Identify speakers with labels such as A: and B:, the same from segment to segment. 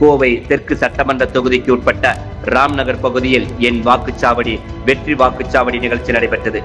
A: கோவை தெற்கு சட்டமன்ற தொகுதிக்கு உட்பட்ட ராம்நகர் பகுதியில் என் வாக்குச்சாவடி வெற்றி வாக்குச்சாவடி நிகழ்ச்சி நடைபெற்றது.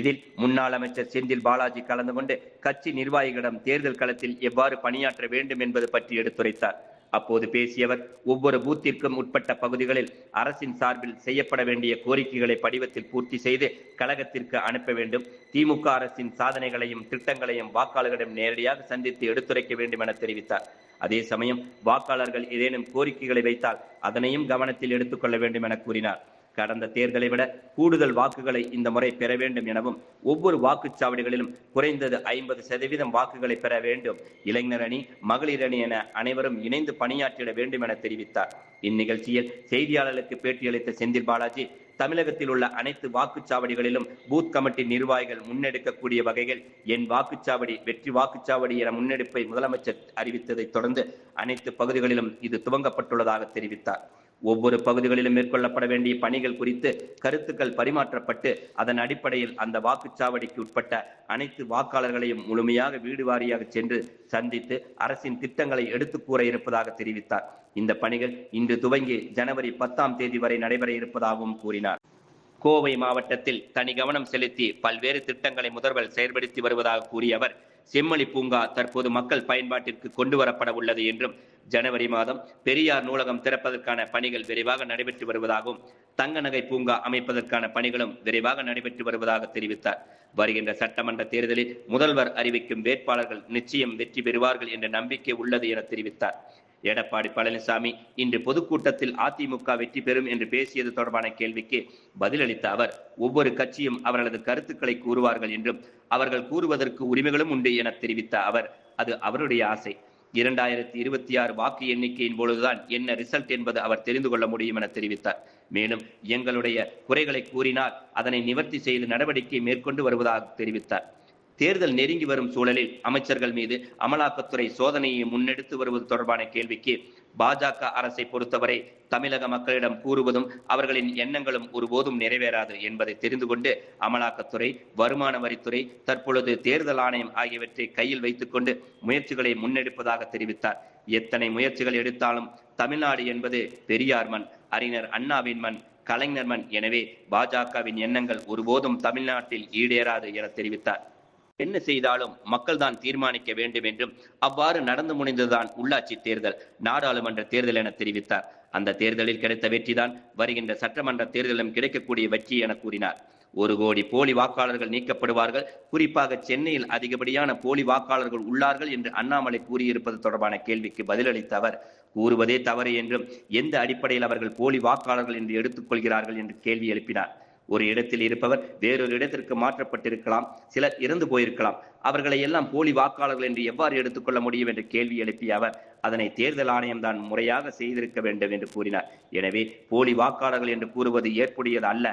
A: இதில் முன்னாள் அமைச்சர் செந்தில் பாலாஜி கலந்து கொண்டு கட்சி நிர்வாகிகளிடம் தேர்தல் களத்தில் எவ்வாறு பணியாற்ற வேண்டும் என்பது பற்றி எடுத்துரைத்தார். அப்போது பேசியவர் ஒவ்வொரு பூத்திற்கும் உட்பட்ட பகுதிகளில் அரசின் சார்பில் செய்யப்பட வேண்டிய கோரிக்கைகளை படிவத்தில் பூர்த்தி செய்து கழகத்திற்கு அனுப்ப வேண்டும். திமுக அரசின் சாதனைகளையும் திட்டங்களையும் வாக்காளர்களிடம் நேரடியாக சந்தித்து எடுத்துரைக்க வேண்டும் என தெரிவித்தார். அதே சமயம் வாக்காளர்கள் ஏதேனும் கோரிக்கைகளை வைத்தால் அதனையும் கவனத்தில் எடுத்துக்கொள்ள வேண்டும் என கூறினார். கடந்த தேர்தலை விட கூடுதல் வாக்குகளை இந்த முறை பெற வேண்டும் எனவும் ஒவ்வொரு வாக்குச்சாவடிகளிலும் குறைந்தது ஐம்பது சதவீதம் வாக்குகளை பெற வேண்டும். இளைஞர் அணி மகளிர் அணி என அனைவரும் இணைந்து பணியாற்றிட வேண்டும் என தெரிவித்தார். இந்நிகழ்ச்சியில் செய்தியாளர்களுக்கு பேட்டியளித்த செந்தில் பாலாஜி தமிழகத்தில் உள்ள அனைத்து வாக்குச்சாவடிகளிலும் பூத் கமிட்டி நிர்வாகிகள் முன்னெடுக்கக்கூடிய வகையில் என் வாக்குச்சாவடி வெற்றி வாக்குச்சாவடி என முன்னெடுப்பை முதலமைச்சர் அறிவித்ததைத் தொடர்ந்து அனைத்து பகுதிகளிலும் இது துவங்கப்பட்டுள்ளதாக தெரிவித்தார். ஒவ்வொரு பகுதிகளிலும் மேற்கொள்ளப்பட வேண்டிய பணிகள் குறித்து கருத்துக்கள் பரிமாற்றப்பட்டு அதன் அடிப்படையில் அந்த வாக்குச்சாவடிக்கு உட்பட்ட அனைத்து வாக்காளர்களையும் முழுமையாக வீடு வாரியாக சென்று சந்தித்து அரசின் திட்டங்களை எடுத்து கூற இருப்பதாக தெரிவித்தார். இந்த பணிகள் இன்று துவங்கி ஜனவரி பத்தாம் தேதி வரை நடைபெற இருப்பதாகவும் கூறினார். கோவை மாவட்டத்தில் தனி கவனம் செலுத்தி பல்வேறு திட்டங்களை முதல்வர் செயல்படுத்தி வருவதாக கூறிய அவர் செம்மொழி பூங்கா தற்போது மக்கள் பயன்பாட்டிற்கு கொண்டு வரப்பட உள்ளது என்றும் ஜனவரி மாதம் பெரியார் நூலகம் திறப்பதற்கான பணிகள் விரைவாக நடைபெற்று வருவதாகவும் தங்க நகை பூங்கா அமைப்பதற்கான பணிகளும் விரைவாக நடைபெற்று வருவதாக தெரிவித்தார். வருகின்ற சட்டமன்ற தேர்தலில் முதல்வர் அறிவிக்கும் வேட்பாளர்கள் நிச்சயம் வெற்றி பெறுவார்கள் என்ற நம்பிக்கை உள்ளது என தெரிவித்தார். எடப்பாடி பழனிசாமி இன்று பொதுக்கூட்டத்தில் அதிமுக வெற்றி பெறும் என்று பேசியது தொடர்பான கேள்விக்கு பதிலளித்த அவர் ஒவ்வொரு கட்சியும் அவர்களது கருத்துக்களை கூறுவார்கள் என்றும் அவர்கள் கூறுவதற்கு உரிமைகளும் உண்டு என தெரிவித்த அவர் அது அவருடைய ஆசை. இரண்டாயிரத்தி இருபத்தி ஆறு வாக்கு எண்ணிக்கையின் பொழுதுதான் என்ன ரிசல்ட் என்பது அவர் தெரிந்து கொள்ள முடியும் என தெரிவித்தார். மேலும் எங்களுடைய குறைகளை கூறினால் அதனை நிவர்த்தி செய்து நடவடிக்கை மேற்கொண்டு வருவதாக தெரிவித்தார். தேர்தல் நெருங்கி வரும் சூழலில் அமைச்சர்கள் மீது அமலாக்கத்துறை சோதனையை முன்னெடுத்து வருவது தொடர்பான கேள்விக்கு பாஜக அரசை பொறுத்தவரை தமிழக மக்களிடம் கூறுவதும் அவர்களின் எண்ணங்களும் ஒருபோதும் நிறைவேறாது என்பதை தெரிந்து கொண்டு அமலாக்கத்துறை வருமான வரித்துறை தற்பொழுது தேர்தல் ஆணையம் ஆகியவற்றை கையில் வைத்துக்கொண்டு முயற்சிகளை முன்னெடுப்பதாக தெரிவித்தார். எத்தனை முயற்சிகள் எடுத்தாலும் தமிழ்நாடு என்பது பெரியார் மண் அறிஞர் அண்ணாவின் மண் கலைஞர் மண். எனவே பாஜகவின் எண்ணங்கள் ஒருபோதும் தமிழ்நாட்டில் ஈடேறாது என தெரிவித்தார். என்ன செய்தாலும் மக்கள் தான் தீர்மானிக்க வேண்டும் என்றும் அவ்வாறு நடந்து முடிந்ததுதான் உள்ளாட்சி தேர்தல் நாடாளுமன்ற தேர்தல் என தெரிவித்தார். அந்த தேர்தலில் கிடைத்த வெற்றிதான் வருகின்ற சட்டமன்ற தேர்தலிலும் கிடைக்கக்கூடிய வெற்றி என கூறினார். ஒரு கோடி போலி வாக்காளர்கள் நீக்கப்படுவார்கள். குறிப்பாக சென்னையில் அதிகப்படியான போலி வாக்காளர்கள் உள்ளார்கள் என்று அண்ணாமலை கூறியிருப்பது தொடர்பான கேள்விக்கு பதிலளித்த அவர் கூறுவதே தவறு என்றும் எந்த அடிப்படையில் அவர்கள் போலி வாக்காளர்கள் என்று எடுத்துக்கொள்கிறார்கள் என்று கேள்வி எழுப்பினார். ஒரு இடத்தில் இருப்பவர் வேறொரு இடத்திற்கு மாற்றப்பட்டிருக்கலாம் சிலர் இறந்து போயிருக்கலாம். அவர்களை எல்லாம் போலி வாக்காளர்கள் என்று எவ்வாறு எடுத்துக்கொள்ள முடியும் என்று கேள்வி எழுப்பிய அவர் அதனை தேர்தல் ஆணையம் தான் முறையாக செய்திருக்க வேண்டும் என்று கூறினார். எனவே போலி வாக்காளர்கள் என்று கூறுவது ஏற்புடையது அல்ல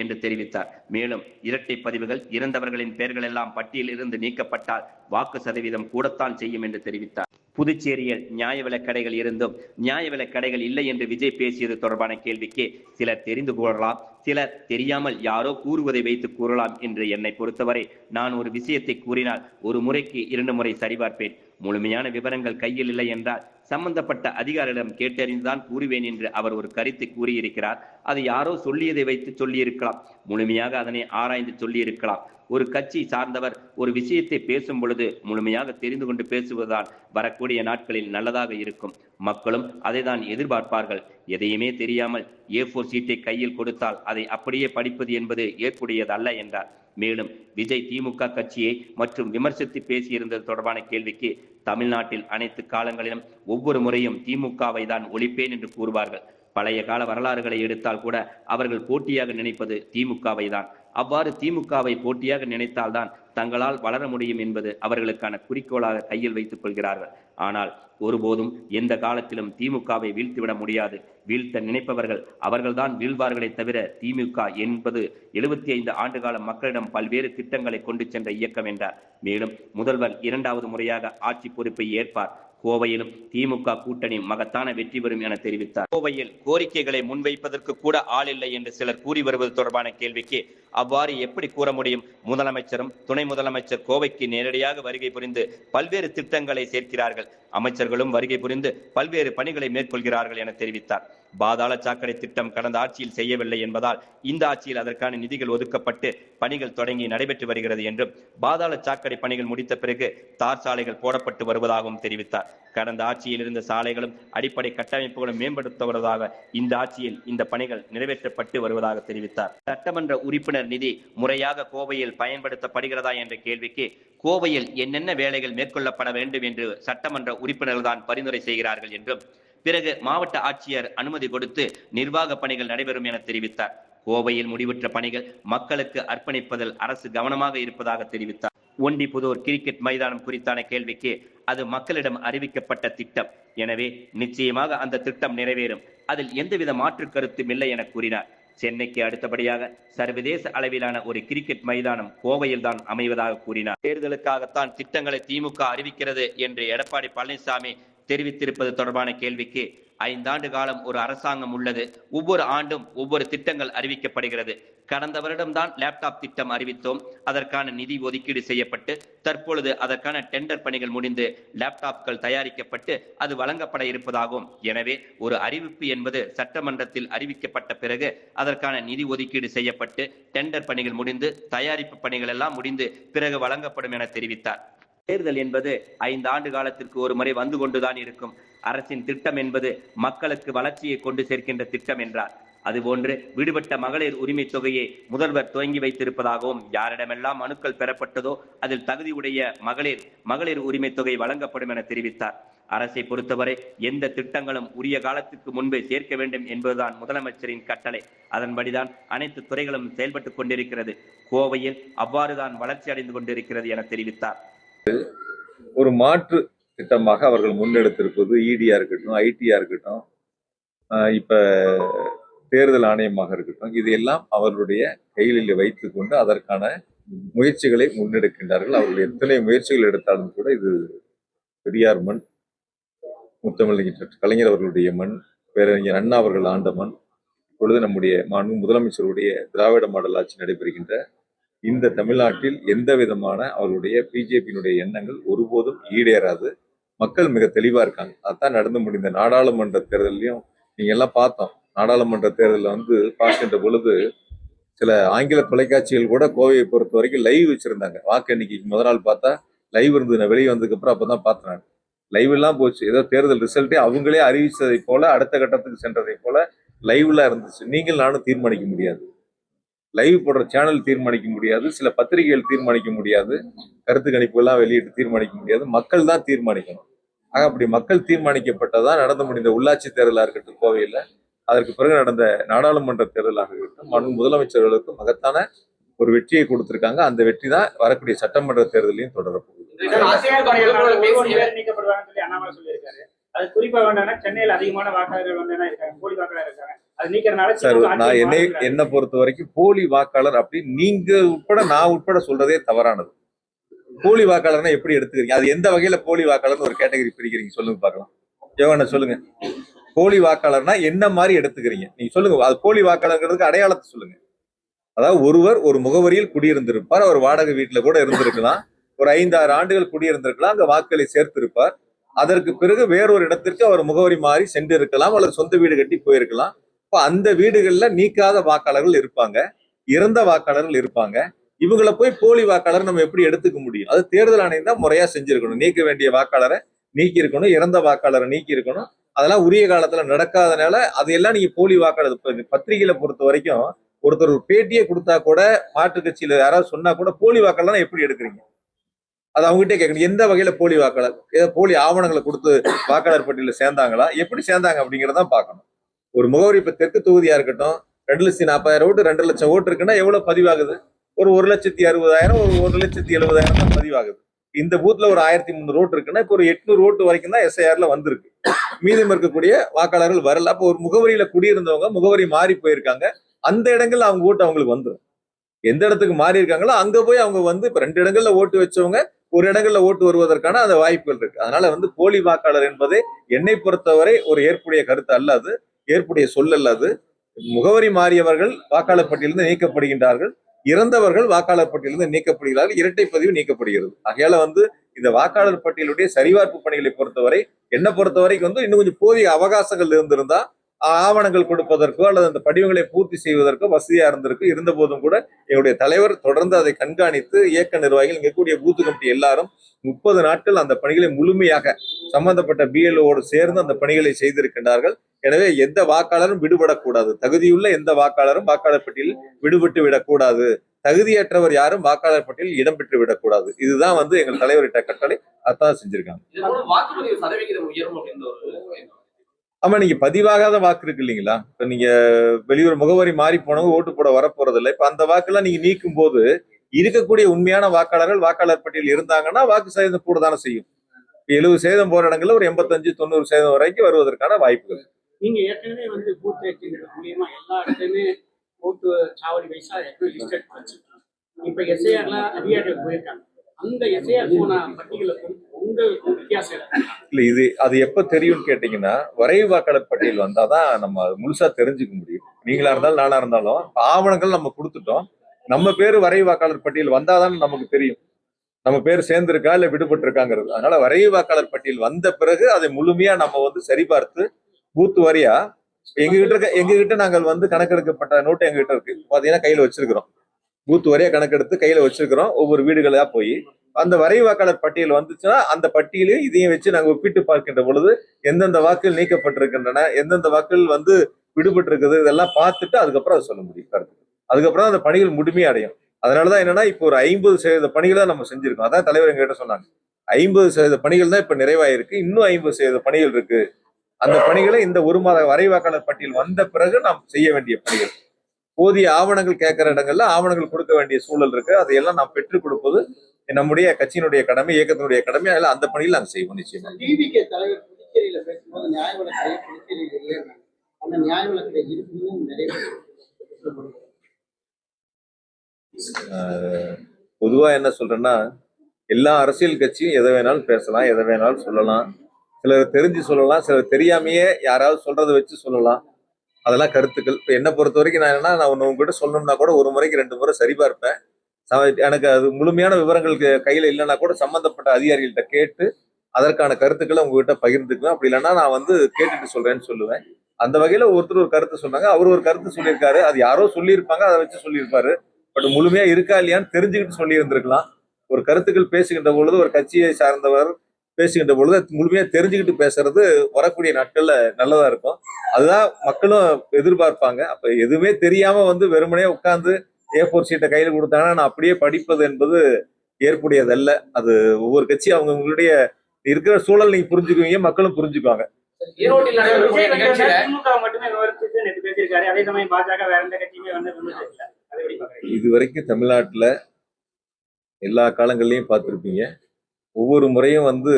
A: என்று தெரிவித்தார். மேலும் இரட்டை பதிவுகள் இறந்தவர்களின் பெயர்கள் எல்லாம் பட்டியலில் இருந்து நீக்கப்பட்டால் வாக்கு சதவீதம் கூடத்தான் செய்யும் என்று தெரிவித்தார். புதுச்சேரியில் நியாய விலைக் கடைகள் இருந்தும் நியாய விலைக் கடைகள் இல்லை என்று விஜய் பேசியது தொடர்பான கேள்விக்கு சிலர் தெரிந்து கூறலாம் சிலர் தெரியாமல் யாரோ கூறுவதை வைத்து கூறலாம் என்று என்னை பொறுத்தவரை நான் ஒரு விஷயத்தை கூறினால் ஒரு முறைக்கு இரண்டு முறை சரிபார்ப்பேன். முழுமையான விவரங்கள் கையில் இல்லை என்றால் சம்பந்தப்பட்ட அதிகாரிகளிடம் கேட்டறிந்துதான் கூறுவேன் என்று அவர் ஒரு கருத்தை கூறியிருக்கிறார். அது யாரோ சொல்லியதை வைத்து சொல்லியிருக்கலாம். முழுமையாக அதனை ஆராய்ந்து சொல்லியிருக்கலாம். ஒரு கட்சி சார்ந்தவர் ஒரு விஷயத்தை பேசும் பொழுது முழுமையாக தெரிந்து கொண்டு பேசுவதுதான் வரக்கூடிய நாட்களில் நல்லதாக இருக்கும். மக்களும் அதை தான் எதிர்பார்ப்பார்கள். எதையுமே தெரியாமல் ஏ ஃபோர் சீட்டை கையில் கொடுத்தால் அதை அப்படியே படிப்பது என்பது ஏற்புடையதல்ல என்றார். மேலும் விஜய் திமுக கட்சியை மற்றும் விமர்சித்து பேசியிருந்தது தொடர்பான கேள்விக்கு தமிழ்நாட்டில் அனைத்து காலங்களிலும் ஒவ்வொரு முறையும் திமுகவை தான் ஒழிப்பேன் என்று கூறுவார்கள். பழைய கால வரலாறுகளை எடுத்தால் கூட அவர்கள் போட்டியாக நினைப்பது திமுகவை தான். அவ்வாறு திமுகவை போட்டியாக நினைத்தால்தான் தங்களால் வளர முடியும் என்பது அவர்களுக்கான குறிக்கோளாக கையில் வைத்துக் கொள்கிறார்கள். ஆனால் ஒருபோதும் எந்த காலத்திலும் திமுகவை வீழ்த்திவிட முடியாது. வீழ்த்த நினைப்பவர்கள் அவர்கள்தான் வீழ்வார்களே தவிர திமுக என்பது எழுபத்தி ஐந்து ஆண்டுகால மக்களிடம் பல்வேறு திட்டங்களை கொண்டு சென்ற இயக்கம் என்றார். மேலும் முதல்வர் இரண்டாவது முறையாக ஆட்சி பொறுப்பை ஏற்பார். கோவையிலும் திமுக கூட்டணி மகத்தான வெற்றி பெறும் என தெரிவித்தார். கோவையில் கோரிக்கைகளை முன்வைப்பதற்கு கூட ஆள் இல்லை என்று சிலர் கூறி வருவது தொடர்பான கேள்விக்கு அவ்வாறு எப்படி கூற முடியும்? முதலமைச்சரும் துணை முதலமைச்சர் கோவைக்கு நேரடியாக வருகை புரிந்து பல்வேறு திட்டங்களை சேர்க்கிறார்கள். அமைச்சர்களும் வருகை புரிந்து பல்வேறு பணிகளை மேற்கொள்கிறார்கள் என தெரிவித்தார். பாதாள சாக்கடை திட்டம் கடந்த ஆட்சியில் செய்யவில்லை என்பதால் இந்த ஆட்சியில் அதற்கான நிதிகள் ஒதுக்கப்பட்டு பணிகள் தொடங்கி நடைபெற்று வருகிறது என்றும் பாதாள சாக்கடை பணிகள் முடித்த பிறகு தார் சாலைகள் போடப்பட்டு வருவதாகவும் தெரிவித்தார். கடந்த ஆட்சியில் இருந்த சாலைகளும் அடிப்படை கட்டமைப்புகளும் மேம்படுத்த இந்த ஆட்சியில் இந்த பணிகள் நிறைவேற்றப்பட்டு வருவதாக தெரிவித்தார். சட்டமன்ற உறுப்பினர் நிதி முறையாக கோவையில் பயன்படுத்தப்படுகிறதா என்ற கேள்விக்கு கோவையில் என்னென்ன வேலைகள் மேற்கொள்ளப்பட வேண்டும் என்று சட்டமன்ற உறுப்பினர்கள் தான் பரிந்துரை செய்கிறார்கள் என்றும் பிறகு மாவட்ட ஆட்சியர் அனுமதி கொடுத்து நிர்வாக பணிகள் நடைபெறும் என தெரிவித்தார். கோவையில் முடிவுற்ற பணிகள் மக்களுக்கு அர்ப்பணிப்பதில் அரசு கவனமாக இருப்பதாக தெரிவித்தார். ஒண்டிபுதூர் கிரிக்கெட் மைதானம் குறித்தான கேள்விக்கு அது மக்களிடம் அறிவிக்கப்பட்ட திட்டம். எனவே நிச்சயமாக அந்த திட்டம் நிறைவேறும். அதில் எந்தவித மாற்று கருத்தும் இல்லை என கூறினார். சென்னைக்கு அடுத்தபடியாக சர்வதேச அளவிலான ஒரு கிரிக்கெட் மைதானம் கோவையில் தான் அமைவதாக கூறினார். தேர்தலுக்காகத்தான் திட்டங்களை திமுக அறிவிக்கிறது என்று எடப்பாடி பழனிசாமி தெரிவித்திருப்பது தொடர்பான கேள்விக்கு ஐந்தாண்டு காலம் ஒரு அரசாங்கம் உள்ளது. ஒவ்வொரு ஆண்டும் ஒவ்வொரு திட்டங்கள் அறிவிக்கப்படுகிறது. கடந்த வருடம்தான் லேப்டாப் திட்டம் அறிவித்தோம். அதற்கான நிதி ஒதுக்கீடு செய்யப்பட்டு தற்பொழுது அதற்கான டெண்டர் பணிகள் முடிந்து லேப்டாப்கள் தயாரிக்கப்பட்டு அது வழங்கப்பட இருப்பதாகும். எனவே ஒரு அறிவிப்பு என்பது சட்டமன்றத்தில் அறிவிக்கப்பட்ட பிறகு அதற்கான நிதி ஒதுக்கீடு செய்யப்பட்டு டெண்டர் பணிகள் முடிந்து தயாரிப்பு பணிகள் எல்லாம் முடிந்து பிறகு வழங்கப்படும் என தெரிவித்தார். தேர்தல் என்பது ஐந்து ஆண்டு காலத்திற்கு ஒரு முறை வந்து கொண்டுதான் இருக்கும். அரசின் திட்டம் என்பது மக்களுக்கு வளர்ச்சியை கொண்டு சேர்க்கின்ற திட்டம் என்றார். அதுபோன்று விடுபட்ட மகளிர் உரிமை தொகையை முதல்வர் துவங்கி வைத்திருப்பதாகவும் யாரிடமெல்லாம் மனுக்கள் பெறப்பட்டதோ அதில் தகுதியுடைய மகளிர் மகளிர் உரிமை தொகை வழங்கப்படும் என தெரிவித்தார். அரசை பொறுத்தவரை எந்த திட்டங்களும் உரிய காலத்துக்கு முன்பே சேர்க்க வேண்டும் என்பதுதான் முதலமைச்சரின் கட்டளை. அதன்படிதான் அனைத்து துறைகளும் செயல்பட்டுக் கொண்டிருக்கிறது. கோவையில் அவ்வாறுதான் வளர்ச்சி அடைந்து கொண்டிருக்கிறது என தெரிவித்தார்.
B: ஒரு மாற்று திட்டமாக அவர்கள் முன்னெடுத்திருப்பது இடியா இருக்கட்டும் ஐடியா இருக்கட்டும் ஆஹ் இப்ப தேர்தல் ஆணையமாக இருக்கட்டும் இது எல்லாம் அவர்களுடைய கைகளில் வைத்துக்கொண்டு அதற்கான முயற்சிகளை முன்னெடுக்கின்றார்கள். அவர்கள் எத்தனை முயற்சிகள் எடுத்தாலும் கூட இது பெரியார் மண் முத்தமிழ் கலைஞர் அவர்களுடைய மண் பேரறிஞர் அண்ணா அவர்கள் ஆண்ட மண் இப்பொழுது நம்முடைய மாண்பு முதலமைச்சருடைய திராவிட மாடல் ஆட்சி நடைபெறுகின்ற இந்த தமிழ்நாட்டில் எந்த விதமான அவருடைய பிஜேபியினுடைய எண்ணங்கள் ஒருபோதும் ஈடேறாது. மக்கள் மிக தெளிவாக இருக்காங்க. அதான் நடந்து முடிந்த நாடாளுமன்ற தேர்தலையும் நீங்கள் எல்லாம் பார்த்தோம். நாடாளுமன்ற தேர்தலில் வந்து பார்க்கின்ற பொழுது சில ஆங்கில தொலைக்காட்சிகள் கூட கோவையை பொறுத்த வரைக்கும் லைவ் வச்சிருந்தாங்க. வாக்கு எண்ணிக்கைக்கு முதல் நாள் பார்த்தா லைவ் இருந்தது. நான் வெளியே வந்ததுக்கப்புறம் அப்போ தான் பார்த்தேன் நான். லைவ் எல்லாம் போச்சு. ஏதோ தேர்தல் ரிசல்ட்டே அவங்களே அறிவித்ததை போல அடுத்த கட்டத்துக்கு சென்றதை போல லைவ்ல இருந்துச்சு. நீங்கள் நானும் தீர்மானிக்க முடியாது. லைவ் போடுற சேனல் தீர்மானிக்க முடியாது. சில பத்திரிகைகள் தீர்மானிக்க முடியாது. கருத்து கணிப்புகள்லாம் வெளியிட்டு தீர்மானிக்க முடியாது. மக்கள் தான் தீர்மானிக்கணும். ஆக அப்படி மக்கள் தீர்மானிக்கப்பட்டதான் நடந்து முடிந்த உள்ளாட்சி தேர்தலாக இருக்கட்டும் கோவையில் அதற்கு பிறகு நடந்த நாடாளுமன்ற தேர்தலாக இருக்கட்டும் மனு முதலமைச்சர்களுக்கு மகத்தான ஒரு வெற்றியை கொடுத்திருக்காங்க. அந்த வெற்றி தான் வரக்கூடிய சட்டமன்ற தேர்தலையும் தொடரப்போகுது என்னை பொறுத்த வரைக்கும் போலி வாக்காளர் அப்படின்னு நீங்க உட்பட நான் உட்பட சொல்றதே தவறானது. போலி வாக்காளர்னா எப்படி எடுத்துக்கிறீங்க? அது எந்த வகையில போலி வாக்காளர்னு ஒரு கேட்டகரி பிரிக்கிறீங்க? சொல்லுங்க பார்க்கலாம். யோகண்ண சொல்லுங்க. போலி வாக்காளர்னா என்ன மாதிரி எடுத்துக்கிறீங்க? நீங்க சொல்லுங்க அது போலி வாக்காளர்ங்கிறதுக்கு அடையாளத்தை சொல்லுங்க. அதாவது ஒருவர் ஒரு முகவரியில் குடியிருந்திருப்பார் அவர் வாடகை வீட்டுல கூட இருந்திருக்கலாம் ஒரு ஐந்தாறு ஆண்டுகள் குடியிருந்திருக்கலாம் அங்க வாக்குகளை சேர்த்திருப்பார். அதற்கு பிறகு வேறொரு இடத்திற்கு அவர் முகவரி மாறி சென்று இருக்கலாம் அல்லது சொந்த வீடு கட்டி போயிருக்கலாம். இப்போ அந்த வீடுகள்ல நீக்காத வாக்காளர்கள் இருப்பாங்க இறந்த வாக்காளர்கள் இருப்பாங்க. இவங்களை போய் போலி வாக்காளர் நம்ம எப்படி எடுத்துக்க முடியும்? அது தேர்தல் ஆணையம் தான் முறையா செஞ்சிருக்கணும். நீக்க வேண்டிய வாக்காளரை நீக்கி இருக்கணும் இறந்த வாக்காளரை நீக்கி இருக்கணும் அதெல்லாம் உரிய காலத்துல நடக்காதனால அதையெல்லாம் நீங்க போலி வாக்காளர். பத்திரிகையில பொறுத்த வரைக்கும் ஒருத்தர் ஒரு பேட்டியை கொடுத்தா கூட மாற்றுக் கட்சியில யாராவது சொன்னா கூட போலி வாக்காளர்லாம் எப்படி எடுக்கிறீங்க? அது அவங்ககிட்ட கேட்கணும். எந்த வகையில போலி வாக்காளர்? ஏதோ போலி ஆவணங்களை கொடுத்து வாக்காளர் பட்டியலில் சேர்ந்தாங்களா? எப்படி சேர்ந்தாங்க அப்படிங்கிறத பார்க்கணும். ஒரு முகவரி இப்ப தெற்கு தொகுதியா இருக்கட்டும் ரெண்டு லட்சத்தி நாற்பதாயிரம் ஓட்டு ரெண்டு லட்சம் ஓட்டு இருக்குன்னா எவ்வளவு பதிவாகுது? ஒரு ஒரு லட்சத்தி அறுபதாயிரம் ஒரு ஒரு லட்சத்தி எழுபதாயிரம் தான் பதிவாகுது. இந்த பூத்ல ஒரு ஆயிரத்தி முந்நூறு ரோட் இருக்குன்னா இப்போ ஒரு எட்நூறு ரோட்டு வரைக்கும் தான் எஸ்ஐஆர்ல வந்திருக்கு. மீதம் இருக்கக்கூடிய வாக்காளர்கள் வரல. அப்போ ஒரு முகவரியில குடியிருந்தவங்க முகவரி மாறி போயிருக்காங்க. அந்த இடங்கள்ல அவங்க ஓட்டு அவங்களுக்கு வந்துடும் எந்த இடத்துக்கு மாறி இருக்காங்களோ அங்க போய் அவங்க வந்து இப்ப ரெண்டு இடங்கள்ல ஓட்டு வச்சவங்க ஒரு இடங்கள்ல ஓட்டு வருவதற்கான அந்த வாய்ப்புகள் இருக்கு. அதனால வந்து போலி வாக்காளர் என்பது என்னை பொறுத்தவரை ஒரு ஏற்புடைய கருத்து அல்ல அது. ஏற்புடைய சொல் அல்ல அது. முகவரி மாறியவர்கள் வாக்காளர் பட்டியலிருந்து நீக்கப்படுகின்றார்கள். இறந்தவர்கள் வாக்காளர் பட்டியலிருந்து நீக்கப்படுகிறார்கள் இரட்டை பதிவு நீக்கப்படுகிறது. ஆகையால வந்து இந்த வாக்காளர் பட்டியலுடைய சரிபார்ப்பு பணிகளை பொறுத்தவரை என்னை பொறுத்தவரைக்கும் வந்து இன்னும் கொஞ்சம் போதிய அவகாசங்கள் இருந்திருந்தா ஆவணங்கள் கொடுப்பதற்கோ அல்லது அந்த படிவங்களை பூர்த்தி செய்வதற்கோ வசதியா இருந்திருக்கு இருந்த போதும் கூட எங்களுடைய தலைவர் தொடர்ந்து அதை கண்காணித்து இயக்க நிர்வாகிகள் இங்க பூத்து கமிட்டி எல்லாரும் முப்பது நாட்கள் அந்த பணிகளை முழுமையாக சம்பந்தப்பட்ட பிஎல்ஓடு சேர்ந்து அந்த பணிகளை செய்திருக்கின்றார்கள். எனவே எந்த வாக்காளரும் விடுபடக்கூடாது. தகுதியுள்ள எந்த வாக்காளரும் வாக்காளர் பட்டியலில் விடுபட்டு விடக்கூடாது. தகுதியற்றவர் யாரும் வாக்காளர் பட்டியலில் இடம்பெற்று விடக்கூடாது. இதுதான் வந்து எங்கள் தலைவர்கிட்ட கட்டளை. அதான் செஞ்சிருக்காங்க. ஆமா நீங்க பதிவாகாத வாக்கு இருக்கு இல்லைங்களா? இப்ப நீங்க வெளியூர் முகவரி மாறி போனவங்க ஓட்டு போட வரப்போறது இல்லை இப்ப அந்த வாக்கெல்லாம் நீங்க நீக்கும் போது இருக்கக்கூடிய உண்மையான வாக்காளர்கள் வாக்காளர் பட்டியல் இருந்தாங்கன்னா வாக்கு சதவீதம் கூட தானே செய்யும். எழுபது சதவீதம் போற இடங்கள்ல ஒரு எண்பத்தஞ்சு தொண்ணூறு சதவீதம் வரைக்கும் வருவதற்கான வாய்ப்புகள்.
C: நீங்க ஏற்கனவே வந்து பூத் ஏஜென்ட் மூலியமா எல்லா இடத்துலயுமே ஓட்டு சாவடி வயசா ஏற்கனவே வச்சிருக்காங்க. இப்ப எஸ்ஐஆர்லாம் அதிகாரிகள் போயிருக்காங்க. அந்த எஸ்ஐஆர் போன பட்டியலுக்கும்
B: இல்ல இது அது எப்ப தெரியும்னு கேட்டீங்கன்னா வரைவு வாக்காளர் பட்டியல் வந்தாதான் நம்ம முழுசா தெரிஞ்சுக்க முடியும். நீங்களா இருந்தாலும் நானா இருந்தாலும் ஆவணங்கள் நம்ம கொடுத்துட்டோம். நம்ம பேரு வரைவு வாக்காளர் பட்டியல் வந்தாதான் நமக்கு தெரியும். நம்ம பேர் சேர்ந்திருக்கா இல்ல விடுபட்டு இருக்காங்கிறது அதனால வரைவு வாக்காளர் பட்டியல் வந்த பிறகு அதை முழுமையா நம்ம வந்து சரிபார்த்து பூத்து வாரியா எங்க கிட்ட இருக்க எங்க கிட்ட நாங்கள் வந்து கணக்கெடுக்கப்பட்ட நோட்டு எங்க கிட்ட இருக்கு. பாத்தீங்கன்னா கையில வச்சிருக்கிறோம். பூத்து ஒரே கணக்கெடுத்து கையில வச்சிருக்கிறோம். ஒவ்வொரு வீடுகளா போய். அந்த வரைவு வாக்காளர் பட்டியல் வந்துச்சுன்னா அந்த பட்டியலையும் இதையும் வச்சு நாங்க ஒப்பிட்டு பார்க்கின்ற பொழுது எந்தெந்த வாக்குகள் நீக்கப்பட்டிருக்கின்றன எந்தெந்த வாக்குகள் வந்து விடுபட்டு இருக்குது இதெல்லாம் பார்த்துட்டு அதுக்கப்புறம் அதை சொல்ல முடியும். கருத்து அதுக்கப்புறம் அந்த பணிகள் முழுமையா அடையும். அதனாலதான் என்னன்னா இப்போ ஒரு ஐம்பது சதவீத பணிகள் தான் நம்ம செஞ்சிருக்கோம். அதான் தலைவர் எங்ககிட்ட சொன்னாங்க. ஐம்பது சதவீத பணிகள் தான் இப்ப நிறைவாயிருக்கு. இன்னும் ஐம்பது சதவீத பணிகள் இருக்கு. அந்த பணிகளை இந்த ஒரு மாத வரைவாக்காளர் பட்டியல் வந்த பிறகு நாம் செய்ய வேண்டிய பணிகள். போதிய ஆவணங்கள் கேட்கிற இடங்கள்ல ஆவணங்கள் கொடுக்க வேண்டிய சூழல் இருக்கு. அதையெல்லாம் நாம் பெற்றுக் கொடுப்பது நம்முடைய கட்சியினுடைய கடமை இயக்கத்தினுடைய கடமை. அதில் அந்த பணியில் நாங்கள் செய்வோம் நிச்சயமா. பொதுவா என்ன சொல்றேன்னா எல்லா அரசியல் கட்சியும் எதை வேணாலும் பேசலாம் எதை வேணாலும் சொல்லலாம். சிலர் தெரிஞ்சு சொல்லலாம் சிலர் தெரியாமையே யாராவது சொல்றதை வச்சு சொல்லலாம். அதெல்லாம் கருத்துக்கள். இப்போ என்னை பொறுத்த வரைக்கும் நான் என்னன்னா நான் ஒன்று உங்ககிட்ட சொல்லணும்னா கூட ஒரு முறைக்கு ரெண்டு முறை சரிபார்ப்பேன் பார்ப்பேன் எனக்கு அது முழுமையான விவரங்கள் கையில் இல்லைன்னா கூட சம்மந்தப்பட்ட அதிகாரிகள்கிட்ட கேட்டு அதற்கான கருத்துக்களை உங்ககிட்ட பகிர்ந்துக்குவேன். அப்படி இல்லைன்னா நான் வந்து கேட்டுட்டு சொல்றேன்னு சொல்லுவேன். அந்த வகையில ஒருத்தர் ஒரு கருத்து சொன்னாங்க. அவர் ஒரு கருத்து சொல்லியிருக்காரு. அது யாரோ சொல்லியிருப்பாங்க அதை வச்சு சொல்லியிருப்பாரு. பட் முழுமையா இருக்கா இல்லையான்னு தெரிஞ்சுக்கிட்டு சொல்லி இருந்திருக்கலாம் ஒரு கருத்துக்கள் பேசுகின்ற பொழுது ஒரு கட்சியை சார்ந்தவர் பேசுகின்ற பொழுது அது முழுமையா தெரிஞ்சுக்கிட்டு பேசுறது வரக்கூடிய நாட்கள்ல நல்லதா இருக்கும். அதுதான் மக்களும் எதிர்பார்ப்பாங்க. அப்ப எதுவுமே தெரியாம வந்து வெறுமனே உட்கார்ந்து ஏ ஃபோர் சீட்டை கையில கொடுத்தாங்கன்னா நான் அப்படியே படிப்பது என்பது ஏற்புடையதல்ல. அது ஒவ்வொரு கட்சி அவங்க உங்களுடைய இருக்கிற சூழல் நீங்க புரிஞ்சுக்குவீங்க மக்களும் புரிஞ்சுக்குவாங்க.
D: ஈரோட்டில் நடைபெறக்கூடிய
E: விஜய்
D: நிகழ்ச்சியில
E: வந்து திமுக மட்டுமே விமர்சித்து நேற்று பேசியிருக்காரு. அதே சமயம் பாஜக வேற எந்த கட்சியுமே வந்து விமர்சிக்கல. அதை எப்படி பாக்குறீங்க
B: இது வரைக்கும் தமிழ்நாட்டுல எல்லா காலங்கள்லயும் பார்த்திருப்பீங்க. ஒவ்வொரு முறையும் வந்து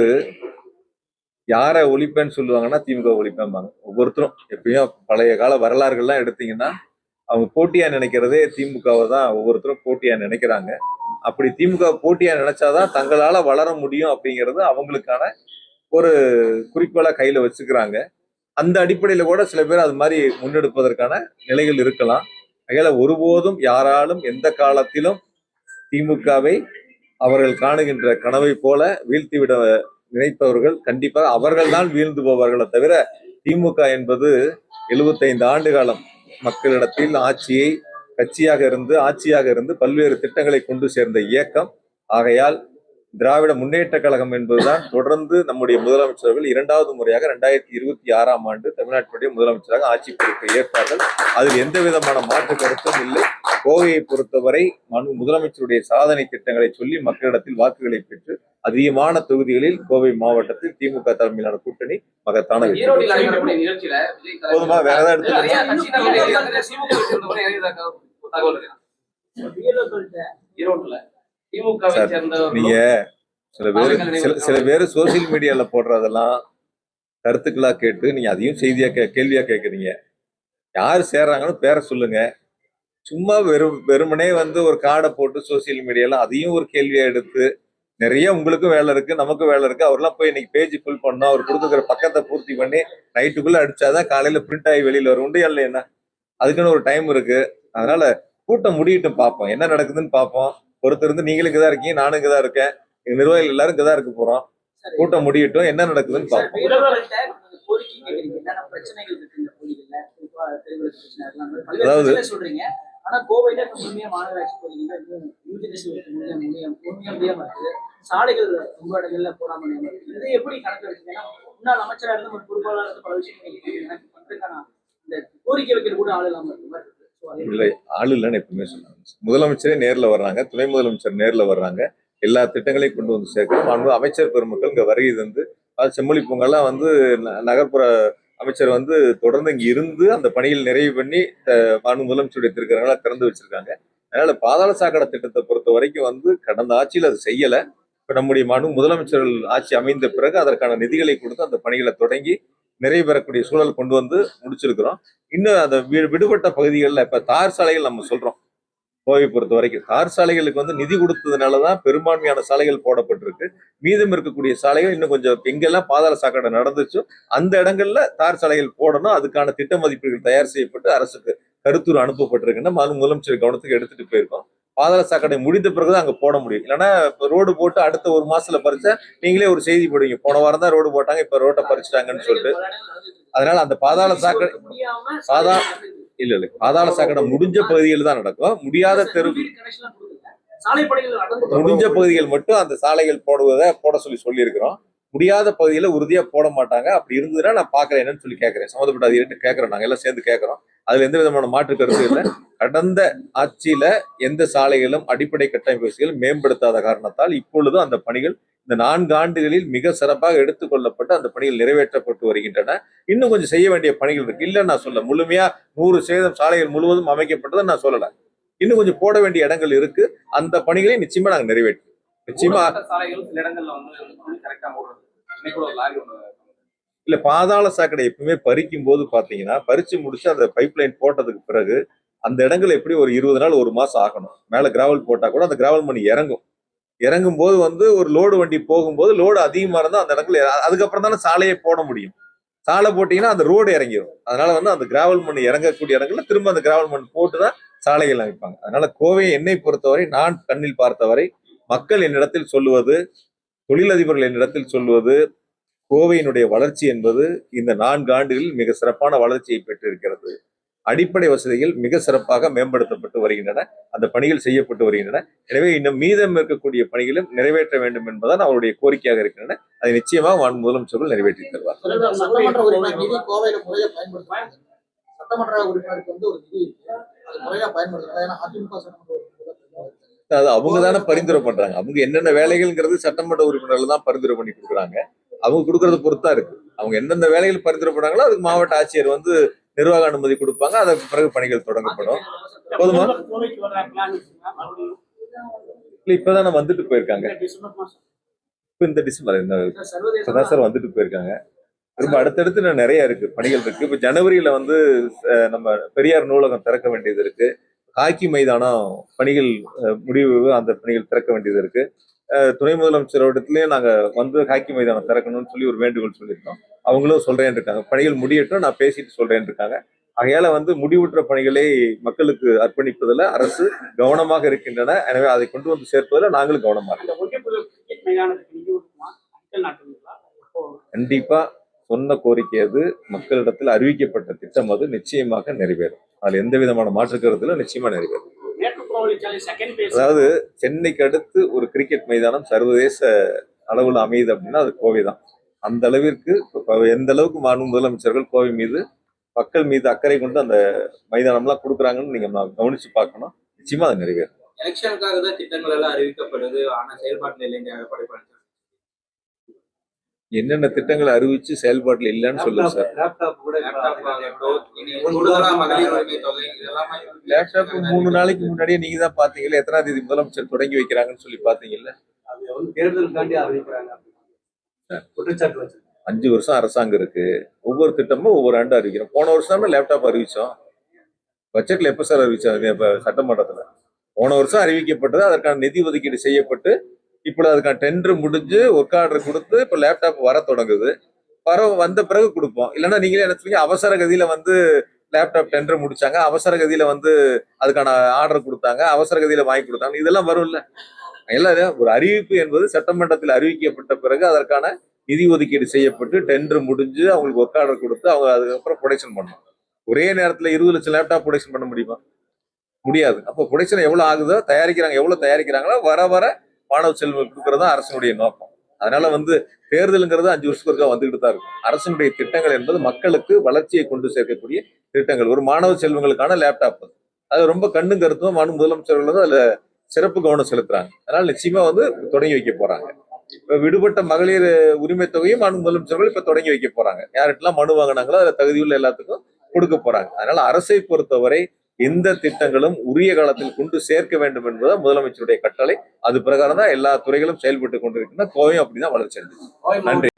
B: யாரை ஒழிப்பேன்னு சொல்லுவாங்கன்னா திமுக ஒழிப்பேன்பாங்க ஒவ்வொருத்தரும் எப்பயும் பழைய கால வரலாறுகள்லாம் எடுத்தீங்கன்னா அவங்க போட்டியா நினைக்கிறதே திமுகவை தான் ஒவ்வொருத்தரும் போட்டியா நினைக்கிறாங்க. அப்படி திமுக போட்டியா நினைச்சாதான் தங்களால வளர முடியும் அப்படிங்கிறது அவங்களுக்கான ஒரு குறிக்கோளா கையில வச்சுக்கிறாங்க. அந்த அடிப்படையில கூட சில பேர் அது மாதிரி முன்னெடுப்பதற்கான நிலைகள் இருக்கலாம். ஆகையால ஒருபோதும் யாராலும் எந்த காலத்திலும் திமுகவை அவர்கள் காணுகின்ற கனவை போல வீழ்த்திவிட நினைப்பவர்கள் கண்டிப்பாக அவர்கள்தான் வீழ்ந்து போவார்களே தவிர திமுக என்பது 75 ஆண்டு காலம் மக்களிடத்தில் ஆட்சியை கட்சியாக இருந்து ஆட்சியாக இருந்து பல்வேறு திட்டங்களை கொண்டு சேர்ந்த இயக்கம். ஆகையால் திராவிட முன்னேற்ற கழகம் என்பதுதான் தொடர்ந்து நம்முடைய முதலமைச்சர்கள் இரண்டாவது முறையாக ரெண்டாயிரத்தி இருபத்தி ஆறாம் ஆண்டு தமிழ்நாட்டுடைய முதலமைச்சராக ஆட்சி பொறுப்பை ஏற்பார்கள். அதில் எந்த விதமான மாற்று கருத்தும் இல்லை. கோவையை பொறுத்தவரை மனு முதலமைச்சருடைய சாதனை திட்டங்களை சொல்லி மக்களிடத்தில் வாக்குகளை பெற்று அதிகமான தொகுதிகளில் கோவை மாவட்டத்தில் திமுக தலைமையிலான கூட்டணி மகத்தான போதுமா? வேற ஏதாவது நீங்க சில பேர் சில சில பேர் சோசியல் மீடியால போடுறதெல்லாம் கருத்துக்களா கேட்டு நீங்க அதையும் செய்தியா கே கேள்வியா கேக்குறீங்க. யார் சேர்றாங்கன்னு பேரை சொல்லுங்க. சும்மா வெறும் வெறுமனே வந்து ஒரு கார்டை போட்டு சோசியல் மீடியால அதையும் ஒரு கேள்வியா எடுத்து நிறைய உங்களுக்கும் வேலை இருக்கு நமக்கும் வேலை இருக்கு. அவர்லாம் போய் இன்னைக்கு பேஜ் ஃபில் பண்ணோம் அவர் கொடுத்துக்கிற பக்கத்தை பூர்த்தி பண்ணி நைட்டுக்குள்ள அடிச்சாதான் காலையில பிரிண்ட் ஆகி வெளியில வரும். உண்டு இல்லை என்ன அதுக்குன்னு ஒரு டைம் இருக்கு. அதனால கூட்டம் முடியட்டும் பார்ப்போம். என்ன நடக்குதுன்னு பார்ப்போம். ஒருத்தர் இருந்து நீங்களும் இங்கதான் இருக்கீங்க நானும் இங்கதான் இருக்கேன். எங்க நிர்வாகிகள் எல்லாரும் இங்கதான் இருக்க போறோம். கூட்டம் முடியட்டும். என்ன நடக்குதுன்னு பார்ப்போம். அதாவது-
F: ஆனா கோவையில முழுமையா மாநகராட்சி இருக்கு. சாலைகள் ரொம்ப இடங்கள்ல போடாம இதை எப்படி கணக்கு எடுத்தீங்கன்னா முன்னாள் அமைச்சரா இருந்து ஒரு பொறுப்பாளர் பல கோரிக்கை வைக்கிற கூட ஆள் இல்லாம இருக்கு.
B: இல்லை ஆள் இல்லைன்னு எப்பவுமே சொன்னாங்க. முதலமைச்சரே நேர்ல வர்றாங்க துணை முதலமைச்சர் நேர்ல வர்றாங்க. எல்லா திட்டங்களையும் கொண்டு வந்து சேர்க்கிறோம் அன்பு அமைச்சர் பெருமக்கள் இங்க வருகை வந்து அது செம்மொழி பொங்கல்லாம் வந்து ந- நகர்ப்புற அமைச்சர் வந்து தொடர்ந்து இங்க இருந்து அந்த பணியில் நிறைவு பண்ணி அஹ், மாண்பு முதலமைச்சருடைய திருக்கரங்களை திறந்து வச்சிருக்காங்க. அதனால பாதாள சாக்கடை திட்டத்தை பொறுத்த வரைக்கும் வந்து கடந்த ஆட்சியில் அது செய்யல. இப்போ நம்முடைய மனு முதலமைச்சர்கள் ஆட்சி அமைந்த பிறகு அதற்கான நிதிகளை கொடுத்து அந்த பணிகளை தொடங்கி நிறைவு பெறக்கூடிய சூழல் கொண்டு வந்து முடிச்சிருக்கிறோம். இன்னும் அந்த விடுபட்ட பகுதிகளில் இப்போ தார் சாலைகள் நம்ம சொல்றோம். கோவை பொறுத்த வரைக்கும் தார் சாலைகளுக்கு வந்து நிதி கொடுத்ததுனால தான் பெரும்பான்மையான சாலைகள் போடப்பட்டிருக்கு. மீதம் இருக்கக்கூடிய சாலைகள் இன்னும் கொஞ்சம் எங்கெல்லாம் பாதாள சாக்கடை நடந்துச்சோ. அந்த இடங்கள்ல தார் சாலைகள் போடணும். அதுக்கான திட்ட மதிப்பீடுகள் தயார் செய்யப்பட்டு அரசுக்கு கருத்துரு அனுப்பப்பட்டிருக்குன்னா மாநில முதலமைச்சர் கவனத்துக்கு எடுத்துட்டு போயிருக்கோம். பாதாள சாக்கடை முடிந்த பிறகுதான் அங்க போட முடியும். இல்லைன்னா ரோடு போட்டு அடுத்த ஒரு மாசத்துல பறிச்சா நீங்களே ஒரு செய்தி போடுவீங்க. போன வாரம் தான் ரோடு போட்டாங்க இப்ப ரோட்டை பறிச்சிட்டாங்கன்னு சொல்லிட்டு. அதனால அந்த பாதாள சாக்கடை பாதா-. இல்ல இல்ல. பாதாள சாக்கடை முடிஞ்ச பகுதியில் தான் நடக்கும். முடியாத தெரு முடிஞ்ச பகுதிகள் மட்டும் அந்த சாலைகள் போடுவதை போட சொல்லி சொல்லியிருக்கிறோம். முடியாத பகுதியில் உறுதியாக போட மாட்டாங்க. அப்படி இருந்ததுன்னா நான் பார்க்குறேன் என்னன்னு சொல்லி கேட்குறேன். சம்மந்தப்பட்ட அதிகாரிட்டு கேட்குறோம். நாங்கள் எல்லாம் சேர்ந்து கேட்குறோம். அதில் எந்த விதமான மாற்று கருத்து இல்லை. கடந்த ஆட்சியில் எந்த சாலைகளும் அடிப்படை கட்டமைப்பு வசதிகள் மேம்படுத்தாத காரணத்தால் இப்பொழுதும் அந்த பணிகள் இந்த நான்கு ஆண்டுகளில் மிக சிறப்பாக எடுத்துக்கொள்ளப்பட்டு அந்த பணிகள் நிறைவேற்றப்பட்டு வருகின்றன. இன்னும் கொஞ்சம் செய்ய வேண்டிய பணிகள் இருக்கு. இல்லைன்னு நான் சொல்ல முழுமையா நூறு சேதம் சாலைகள் முழுவதும் அமைக்கப்பட்டதை நான் சொல்லலை. இன்னும் கொஞ்சம் போட வேண்டிய இடங்கள் இருக்கு. அந்த பணிகளை நிச்சயமா நாங்கள் நிறைவேற்றுவோம். நிச்சயமா.
D: சாலைகள் சில இடங்கள்ல வந்து கரெக்டா லாரி
B: இல்ல பாதாள சாக்கடை எப்பவுமே பறிக்கும் போது பாத்தீங்கன்னா பறிச்சு முடிச்சு அந்த பைப் லைன் போட்டதுக்கு பிறகு அந்த இடங்கள் எப்படி ஒரு இருபது நாள் ஒரு மாசம் ஆகணும். மேல கிராவல் போட்டா கூட அந்த கிராவல் மணி இறங்கும். இறங்கும் போது வந்து ஒரு லோடு வண்டி போகும்போது லோடு அதிகமா இருந்தா அந்த இடத்துல அதுக்கப்புறம் தானே சாலையை போட முடியும். சாலை போட்டீங்கன்னா அந்த ரோடு இறங்கிடும் அதனால வந்து அந்த கிராவல் மண் இறங்கக்கூடிய இடங்கள்ல திரும்ப அந்த கிராவல் மண் போட்டு தான் சாலைகள் அமைப்பாங்க. அதனால கோவை என்னை பொறுத்தவரை நான் கண்ணில் பார்த்தவரை மக்கள் என்னிடத்தில் சொல்லுவது தொழிலதிபர்கள் என்னிடத்தில் சொல்லுவது கோவையினுடைய வளர்ச்சி என்பது இந்த நான்கு ஆண்டுகளில் மிக சிறப்பான வளர்ச்சியை பெற்றிருக்கிறது. அடிப்படை வசதிகள் மிக சிறப்பாக மேம்படுத்தப்பட்டு வருகின்றன அந்த பணிகள் செய்யப்பட்டு வருகின்றன. எனவே இன்னும் மீதம் இருக்கக்கூடிய பணிகளும் நிறைவேற்ற வேண்டும் என்பதுதான் அவருடைய கோரிக்கையாக இருக்கின்றன. அதை நிச்சயமாக மாண்பு முதலமைச்சர்கள் நிறைவேற்றி தருவார்
G: சட்டமன்ற உறுப்பினருக்கு வந்து ஒரு நிதி அது முறையா பயன்படுத்துறாங்க. ஏன்னா அதிமுக சட்டமன்ற
B: அவங்க தானே பரிந்துரை பண்றாங்க. அவங்க என்னென்ன வேலைகள்ங்கிறது சட்டமன்ற உறுப்பினர்கள் தான் பரிந்துரை பண்ணி கொடுக்குறாங்க. அவங்க கொடுக்கறத பொறுத்தா இருக்கு. அவங்க எந்தெந்த வேலைகள் பரிந்துரை பண்ணாங்களோ அதுக்கு மாவட்ட ஆட்சியர் வந்து நிர்வாக அனுமதி கொடுப்பாங்க. அதற்கு பிறகு பணிகள் தொடங்கப்படும். போதுமா? இல்ல இப்பதானே வந்துட்டு போயிருக்காங்க. இப்ப இந்த டிசம்பர் இப்பதான் சார் வந்துட்டு போயிருக்காங்க. திரும்ப அடுத்தடுத்து நிறைய இருக்கு. பணிகள் இருக்கு. இப்ப ஜனவரியில வந்து நம்ம பெரியார் நூலகம் திறக்க வேண்டியது இருக்கு. ஹாக்கி மைதானம் பணிகள் முடிவு அந்த பணிகள் திறக்க வேண்டியது இருக்கு. துணை முதலமைச்சரோடத்துலயும் நாங்க வந்து ஹாக்கி மைதானம் திறக்கணும்னு சொல்லி ஒரு வேண்டுகோள் சொல்லியிருக்கோம். அவங்களும் சொல்றேன் இருக்காங்க பணிகள் முடியட்டும் நான் பேசிட்டு சொல்றேன் இருக்காங்க ஆகையால வந்து முடிவுற்ற பணிகளை மக்களுக்கு அர்ப்பணிப்பதில் அரசு கவனமாக இருக்கின்றன. எனவே அதை கொண்டு வந்து சேர்ப்பதில் நாங்களும் கவனமா இருக்கோம்.
C: அந்த
B: சொன்ன கோரிக்கை அது மக்களிடத்தில் அறிவிக்கப்பட்ட திட்டம் அது நிச்சயமாக நிறைவேறும். அதில் எந்த விதமான மாற்று கருத்துல நிச்சயமா நிறைவேறும். அதாவது சென்னைக்கு அடுத்து ஒரு கிரிக்கெட் மைதானம் சர்வதேச அளவில் அமையுது அப்படின்னா அது கோவை தான். அந்த அளவிற்கு எந்த அளவுக்கு மாநில முதலமைச்சர்கள் கோவை மீது மக்கள் மீது அக்கறை கொண்டு அந்த மைதானம்லாம் கொடுக்குறாங்கன்னு நீங்க நான் கவனிச்சு பார்க்கணும். நிச்சயமா அது நிறைவேறும்.
H: எலெக்ஷனுக்காக தான் திட்டங்கள் எல்லாம் அறிவிக்கப்படுது. ஆனா செயல்பாட்டு இல்லைங்க
B: என்னென்ன திட்டங்களை அறிவிச்சு செயல்பாட்டில் இல்லைன்னு சொல்லுங்க சார்.
H: லேப்டாப்
B: மூணு நாளைக்கு முன்னாடியே நீங்க தான் பாத்தீங்கல்ல எத்தனாம் தேதி முதலமைச்சர் தொடங்கி வைக்கிறாங்கன்னு சொல்லி பாத்தீங்கல்ல? அஞ்சு வருஷம் அரசாங்கம் இருக்கு. ஒவ்வொரு திட்டமும் ஒவ்வொரு ஆண்டு அறிவிக்கிறோம். போன வருஷம் தான் லேப்டாப் அறிவிச்சோம். பட்ஜெட்ல எப்ப சார் அறிவிச்சோம் சட்டமன்றத்துல. போன வருஷம் அறிவிக்கப்பட்டது அதற்கான நிதி ஒதுக்கீடு செய்யப்பட்டு இப்போ அதுக்கான டெண்டர் முடிஞ்சு ஒர்க் ஆர்டர் கொடுத்து இப்போ லேப்டாப் வர தொடங்குது. வர வந்த பிறகு கொடுப்போம். இல்லைன்னா நீங்களே என்ன அவசர கதியில வந்து லேப்டாப் டெண்டர் முடிச்சாங்க அவசர கதியில வந்து அதுக்கான ஆர்டர் கொடுத்தாங்க அவசர கதியில வாங்கி கொடுத்தாங்க. இதெல்லாம் வரும்ல. எல்லாம் ஒரு அறிவிப்பு என்பது சட்டமன்றத்தில் அறிவிக்கப்பட்ட பிறகு அதற்கான நிதி ஒதுக்கீடு செய்யப்பட்டு டெண்டர் முடிஞ்சு அவங்களுக்கு ஒர்க் ஆர்டர் கொடுத்து அவங்க அதுக்கப்புறம் ப்ரொடக்ஷன் பண்ணணும் ஒரே நேரத்தில் இருபது லட்சம் லேப்டாப் ப்ரொடக்ஷன் பண்ண முடியுமா? முடியாது. அப்போ ப்ரொடக்ஷன் எவ்வளோ ஆகுதோ தயாரிக்கிறாங்க எவ்வளோ தயாரிக்கிறாங்களோ வர வர மாணவ செல்வங்களுக்கு கொடுக்கறது தான் அரசனுடைய நோக்கம். அதனால வந்து தேர்தலுங்கிறது அஞ்சு வருஷத்துக்கு ஒருக்கா வந்துகிட்டு தான் இருக்கும். அரசனுடைய திட்டங்கள் என்பது மக்களுக்கு வளர்ச்சியை கொண்டு சேர்க்கக்கூடிய திட்டங்கள். ஒரு மாணவ செல்வங்களுக்கான லேப்டாப் அது. அது ரொம்ப கண்ணும் கருத்தும் மாநில முதலமைச்சர்கள் வந்து அதுல சிறப்பு கவனம் செலுத்துறாங்க. அதனால நிச்சயமா வந்து தொடங்கி வைக்க போறாங்க. இப்ப விடுபட்ட மகளிர் உரிமை தொகையும் மாநில முதலமைச்சர்கள் இப்ப தொடங்கி வைக்க போறாங்க. யார்கிட்டலாம் மனு வாங்கினாங்களோ அதுல தகுதியுள்ள எல்லாத்துக்கும் கொடுக்க போறாங்க. அதனால அரசை பொறுத்தவரை எந்த திட்டங்களும் உரிய காலத்தில் கொண்டு சேர்க்க வேண்டும் என்பது முதலமைச்சருடைய கட்டளை. அது பிரகாரம் தான் எல்லா துறைகளும் செயல்பட்டு கொண்டிருக்கின்றன. கோவையும் அப்படிதான் வளர்ச்சி அடைஞ்சிருக்கு நன்றி.